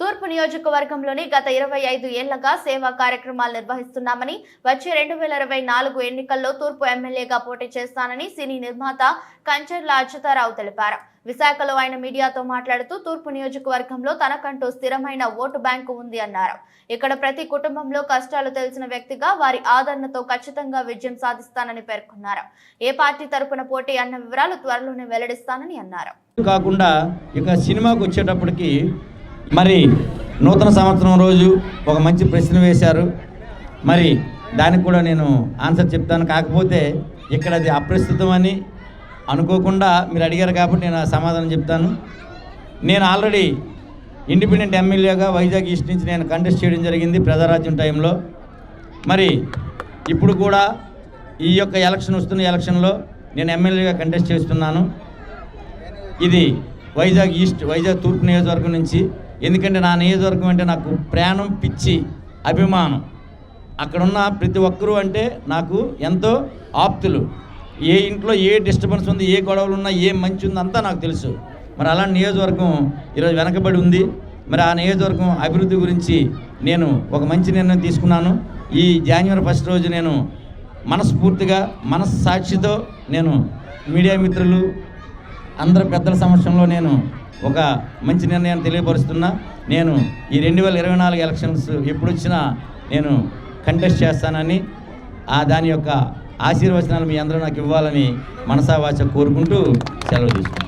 తూర్పు నియోజకవర్గంలోని గత ఇరవై ఐదు ఏళ్ళగా సేవా కార్యక్రమాలు నిర్వహిస్తున్నామని వచ్చే రెండు వేల ఇరవై నాలుగు ఎన్నికల్లో తూర్పు ఎమ్మెల్యేగా పోటీ చేస్తానని సినీ నిర్మాత కంచర్ల అచ్యుతారావు తెలిపారు. విశాఖలో ఆయన మీడియాతో మాట్లాడుతూ తూర్పు నియోజకవర్గంలో తనకంటూ స్థిరమైన ఓటు బ్యాంకు ఉంది అన్నారు. ఇక్కడ ప్రతి కుటుంబంలో కష్టాలు తెలిసిన వ్యక్తిగా వారి ఆదరణతో ఖచ్చితంగా విజయం సాధిస్తానని పేర్కొన్నారు. ఏ పార్టీ తరపున పోటీ అన్న వివరాలు త్వరలోనే వెల్లడిస్తానని అన్నారు. కాకుండా ఇక సినిమాకు వచ్చేటప్పటికి మరి నూతన సంవత్సరం రోజు ఒక మంచి ప్రశ్న వేశారు. మరి దానికి కూడా నేను ఆన్సర్ చెప్తాను. కాకపోతే ఇక్కడ అది అప్రస్తుతం అని అనుకోకుండా మీరు అడిగారు కాబట్టి నేను ఆ సమాధానం చెప్తాను. నేను ఆల్రెడీ ఇండిపెండెంట్ ఎమ్మెల్యేగా వైజాగ్ ఈస్ట్ నుంచి నేను కంటెస్ట్ చేయడం జరిగింది ప్రజారాజ్యం టైంలో. మరి ఇప్పుడు కూడా ఈ యొక్క ఎలక్షన్ వస్తున్న ఎలక్షన్లో నేను ఎమ్మెల్యేగా కంటెస్ట్ చేస్తున్నాను. ఇది వైజాగ్ ఈస్ట్ వైజాగ్ తూర్పు నియోజకవర్గం నుంచి ఎందుకంటే నా నియోజకవర్గం అంటే నాకు ప్రాణం పిచ్చి అభిమానం. అక్కడున్న ప్రతి ఒక్కరూ అంటే నాకు ఎంతో ఆప్తులు. ఏ ఇంట్లో ఏ డిస్టర్బెన్స్ ఉంది ఏ గొడవలు ఉన్నా ఏ మంచి ఉంది అంతా నాకు తెలుసు. మరి అలాంటి నియోజకవర్గం ఈరోజు వెనకబడి ఉంది. మరి ఆ నియోజకవర్గం అభివృద్ధి గురించి నేను ఒక మంచి నిర్ణయం తీసుకున్నాను. ఈ జాన్యువరి ఫస్ట్ రోజు నేను మనస్ఫూర్తిగా మనస్సాక్షితో నేను మీడియా మిత్రులు అందరు పెద్దల సమక్షంలో నేను ఒక మంచి నిర్ణయాన్ని తెలియపరుస్తున్నా. నేను ఈ రెండు వేల ఇరవై నాలుగు ఎలక్షన్స్ ఎప్పుడు వచ్చినా నేను కంటెస్ట్ చేస్తానని ఆ దాని యొక్క ఆశీర్వచనాలు మీ అందరూ నాకు ఇవ్వాలని మనసావాచ కోరుకుంటూ సెలవు తీసుకున్నాను